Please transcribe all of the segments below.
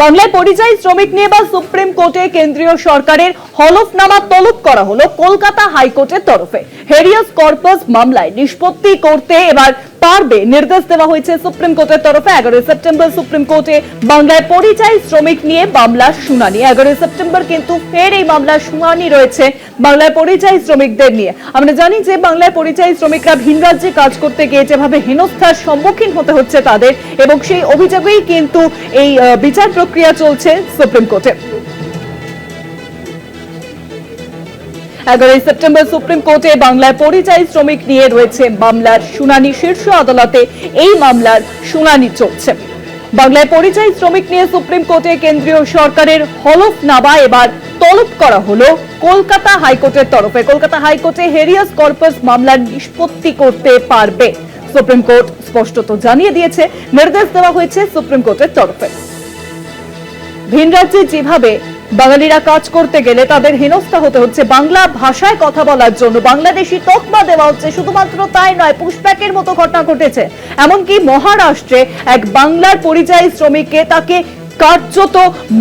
বাংলায় পরিযায়ী শ্রমিক নিয়ে বা সুপ্রিম কোর্টে কেন্দ্রীয় সরকারের হলফনামা তলব করা হলো কলকাতা হাইকোর্টের তরফে। হেরিয়াস কর্পাস মামলায় নিষ্পত্তি করতে এবার পারবে নির্দেশ দেওয়া হয়েছে সুপ্রিম কোর্টের তরফে এগারোই সেপ্টেম্বর সুপ্রিম কোর্টে বাংলায় পরিযায়ী শ্রমিক নিয়ে মামলার শুনানি। এগারোই সেপ্টেম্বর কিন্তু ফের এই মামলার শুনানি রয়েছে বাংলায় পরিযায়ী শ্রমিকদের নিয়ে। আমরা জানি যে বাংলায় পরিযায়ী শ্রমিকরা ভিন রাজ্যে কাজ করতে গিয়ে যেভাবে হেনস্থার সম্মুখীন হতে হচ্ছে তাদের এবং সেই অভিযোগেই কিন্তু এই বিচার প্রক্রিয়া চলছে সুপ্রিম কোর্টে। এগারোই সেপ্টেম্বর সুপ্রিম কোর্টে বাংলায় পরিযায়ী শ্রমিক নিয়ে রয়েছে মামলার শুনানি। শীর্ষ আদালতে এই মামলার শুনানি চলছে। বাংলায় পরিযায়ী শ্রমিক নিয়ে সুপ্রিম কোর্টে কেন্দ্রীয় সরকারের হলফনামা এবার তলব করা হলো কলকাতা হাইকোর্টের তরফে। কলকাতা হাইকোর্টে হেরিয়াস কর্পাস মামলার নিষ্পত্তি করতে পারবে। সুপ্রিম কোর্ট স্পষ্টত জানিয়ে দিয়েছে, নির্দেশ দেওয়া হয়েছে সুপ্রিম কোর্টের তরফে। ভিন রাজ্যে যেভাবে বাঙালিরা কাজ করতে গেলে তাদের হেনস্থা হতে হচ্ছে। বাংলা ভাষায় কথা বলার জন্য বাংলাদেশি তকমা দেওয়া হচ্ছে। শুধুমাত্র তাই নয় পুষ্প্যাকের মতো ঘটনা ঘটেছে। এমনকি মহারাষ্ট্রে এক বাংলার পরিযায়ী শ্রমিককে তাকে কার্যত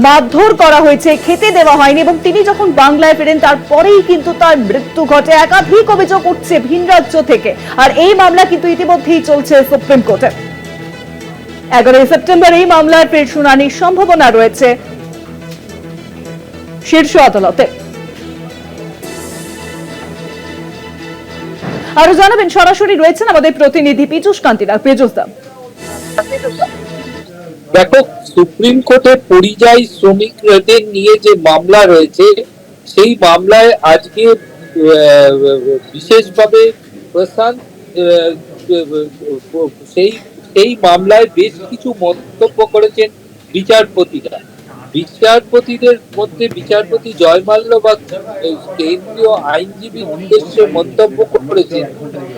মারধর করা হয়েছে, খেতে দেওয়া হয়নি এবং তিনি যখন বাংলায় ফেরেন, তারপরেই কিন্তু তার মৃত্যু ঘটে। একাধিক অভিযোগ উঠছে ভিন রাজ্য থেকে। আর এই মামলা কিন্তু ইতিমধ্যেই চলছে সুপ্রিম কোর্টে। এগারোই সেপ্টেম্বর এই মামলার ফের শুনানির সম্ভাবনা রয়েছে। শীর্ষ আদালতে। আরও জানাবেন, সরাসরি রয়েছেন আমাদের প্রতিনিধি পীযুষ কান্তিরা পীযুষ দা। দেখো, সুপ্রিম কোর্টে পরিযায়ী শ্রমিকদের নিয়ে যে মামলা রয়েছে, সেই মামলায় আজকে বিশেষভাবে প্রশান্ত সেই সেই মামলায় বেশ কিছু মন্তব্য করেছেন বিচারপতিরা। বিচারপতিদের মধ্যে বিচারপতি জয়মাল্য বা কেন্দ্রীয় আইনজীবীর উদ্দেশ্যে মন্তব্য করেছেন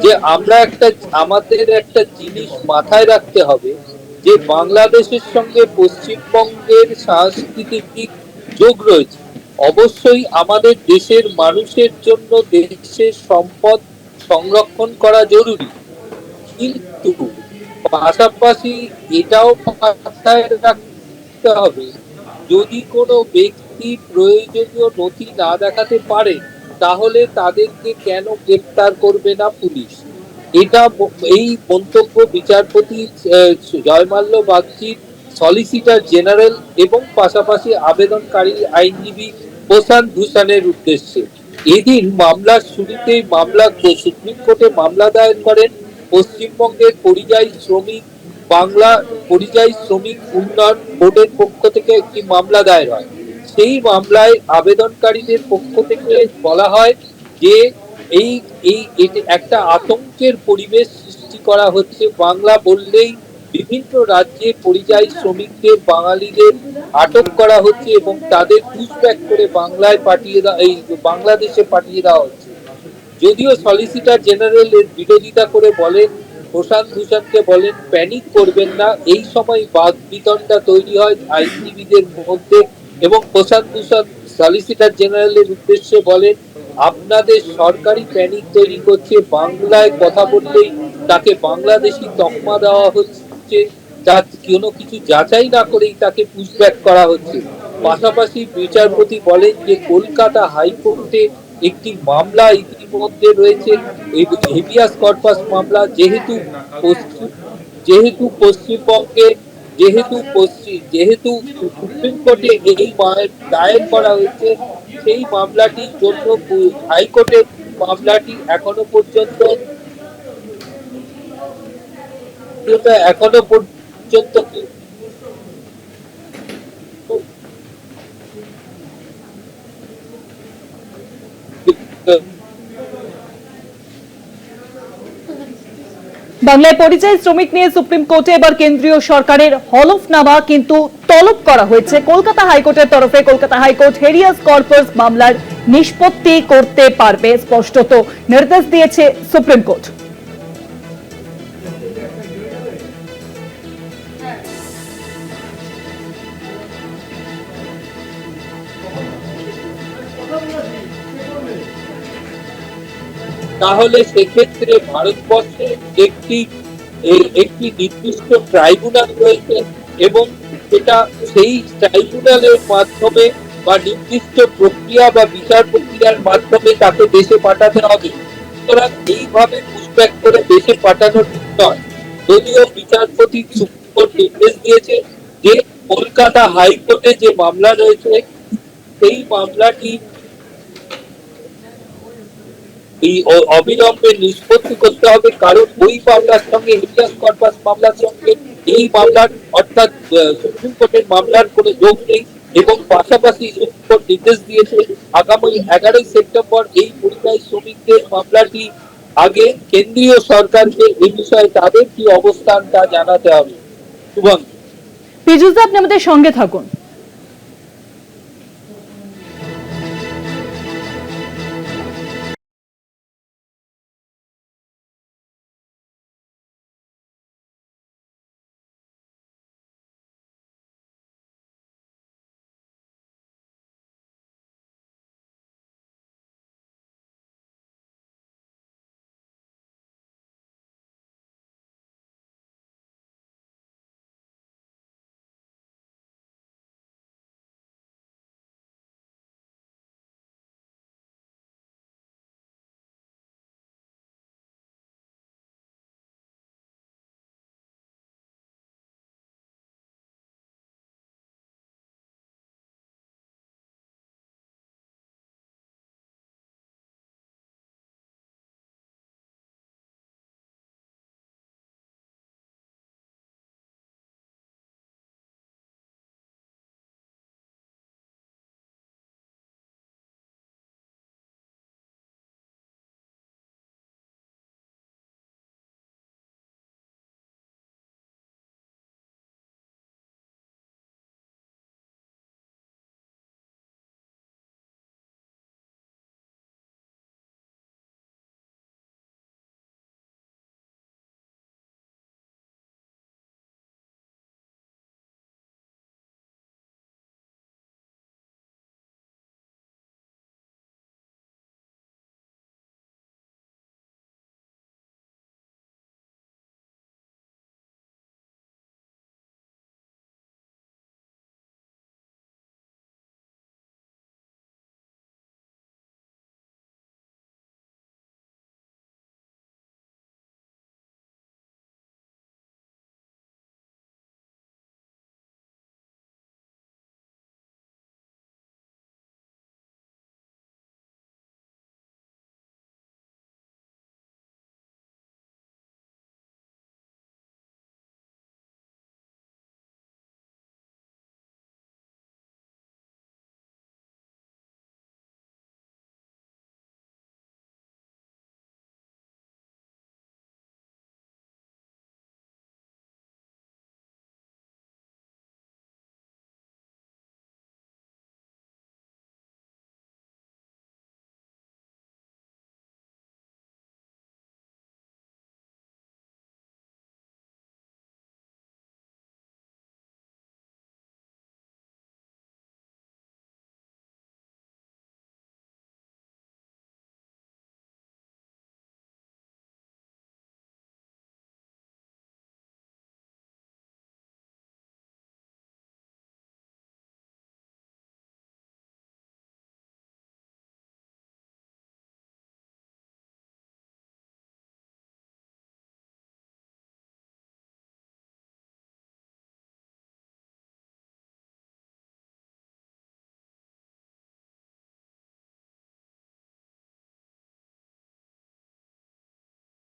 যে আমরা একটা, আমাদের একটা জিনিস মাথায় রাখতে হবে যে বাংলাদেশের সঙ্গে পশ্চিমবঙ্গের সাংস্কৃতিক যোগ রয়েছে। অবশ্যই আমাদের দেশের মানুষের জন্য দেশের সম্পদ সংরক্ষণ করা জরুরি। কিন্তু পাশাপাশি এটাও মাথায় রাখতে হবে যদি কোনো ব্যক্তি প্রয়োজনীয় নথি না দেখাতে পারে, তাহলে তাদেরকে কেন গ্রেপ্তার করবে না পুলিশ? এটা এই মন্তব্য বিচারপতি জয়মাল্য বাগচির, সলিসিটার জেনারেল এবং পাশাপাশি আবেদনকারী আইনজীবী প্রশান্ত ভূষণের উদ্দেশ্যে। এদিন মামলার শুরুতেই মামলা, সুপ্রিম কোর্টে মামলা দায়ের করেন পশ্চিমবঙ্গের পরিযায়ী শ্রমিক বাংলা পরিযায়ী শ্রমিক উন্নয়ন বোর্ডের পক্ষ থেকে একটি মামলা দায়ের হয়। সেই মামলায় আবেদনকারীদের পক্ষ থেকে বলা হয় যে এই এই একটা আতঙ্কের পরিবেশ সৃষ্টি করা হচ্ছে। বাংলা বললেই বিভিন্ন রাজ্যে পরিযায়ী শ্রমিকদের, বাঙালিদের আটক করা হচ্ছে এবং তাদের পুষব্যাক করে বাংলায় পাঠিয়ে দেওয়া, এই বাংলাদেশে পাঠিয়ে দেওয়া হচ্ছে। যদিও সলিসিটার জেনারেল এর বিরোধিতা করে বলেন প্রশান্ত ভূষণকে বলেন, প্যানিক করবেন না, এই সময় বাদ বিতণ্ডা তৈরি হয় আইনজীবীদের মধ্যে। এবং প্রশান্ত ভূষণ সলিসিটার জেনারেলের উদ্দেশ্যে বলেন, আপনাদের সরকারি প্যানিক তৈরি করছে, বাংলায় কথা বললেই তাকে বাংলাদেশি তকমা দেওয়া হচ্ছে যা কোনো কিছু যাচাই না করেই তাকে পুশব্যাক করা হচ্ছে। পাশাপাশি বিচারপতি বলেন যে, কলকাতা হাইকোর্টে একটি মামলা ইতিমধ্যে রয়েছে। এই হেভিয়াস কর্পাস মামলা যেহেতু যেহেতু পশ্চিমবঙ্গে যেহেতু পশ্চিম যেহেতু সুপ্রিম কোর্টে এই দায়ের করা হয়েছে, সেই মামলাটির জন্য হাইকোর্টের মামলাটি এখনও পর্যন্ত এখনও পর্যন্ত বাংলায় পরিযায়ী শ্রমিক নিয়ে সুপ্রিম কোর্টে এবার কেন্দ্রীয় সরকারের হলফনামা কিন্তু তলব করা হয়েছে। কলকাতা হাইকোর্টের তরফে কলকাতা হাইকোর্ট হেরিয়াস কর্পাস মামলার নিষ্পত্তি করতে পারবে, স্পষ্টত নির্দেশ দিয়েছে সুপ্রিম কোর্ট। তাহলে সেক্ষেত্রে ভারতবর্ষে একটি একটি নির্দিষ্ট ট্রাইব্যুনাল রয়েছে এবং সেটা সেই ট্রাইব্যুনালের মাধ্যমে বা নির্দিষ্ট প্রক্রিয়া বা বিচার প্রক্রিয়ার মাধ্যমে তাকে দেশে পাঠাতে হবে। সুতরাং এইভাবে পুষব্যাক করে দেশে পাঠানো ঠিক নয়। যদিও বিচারপতি সুপ্রিম কোর্ট নির্দেশ দিয়েছে যে, কলকাতা হাইকোর্টে যে মামলা রয়েছে, সেই মামলাটি এই অবিলম্বে নিষ্পত্তি করতে হবে, কারণ ওই মামলার সঙ্গে হেভিয়াস কর্পাস মামলার সঙ্গে এই মামলার অর্থাৎ সুপ্রিম কোর্টের মামলার কোনো যোগ নেই এবং পাশাপাশি সুপ্রিম কোর্ট নির্দেশ দিয়েছে, আগামী এগারোই সেপ্টেম্বর এই পরিযায়ী শ্রমিকদের মামলাটি আগে কেন্দ্রীয় সরকারকে এই বিষয়ে তাদের কি অবস্থান তা জানাতে হবে। শুভঙ্কর পীযুষদা আপনি আমাদের সঙ্গে থাকুন।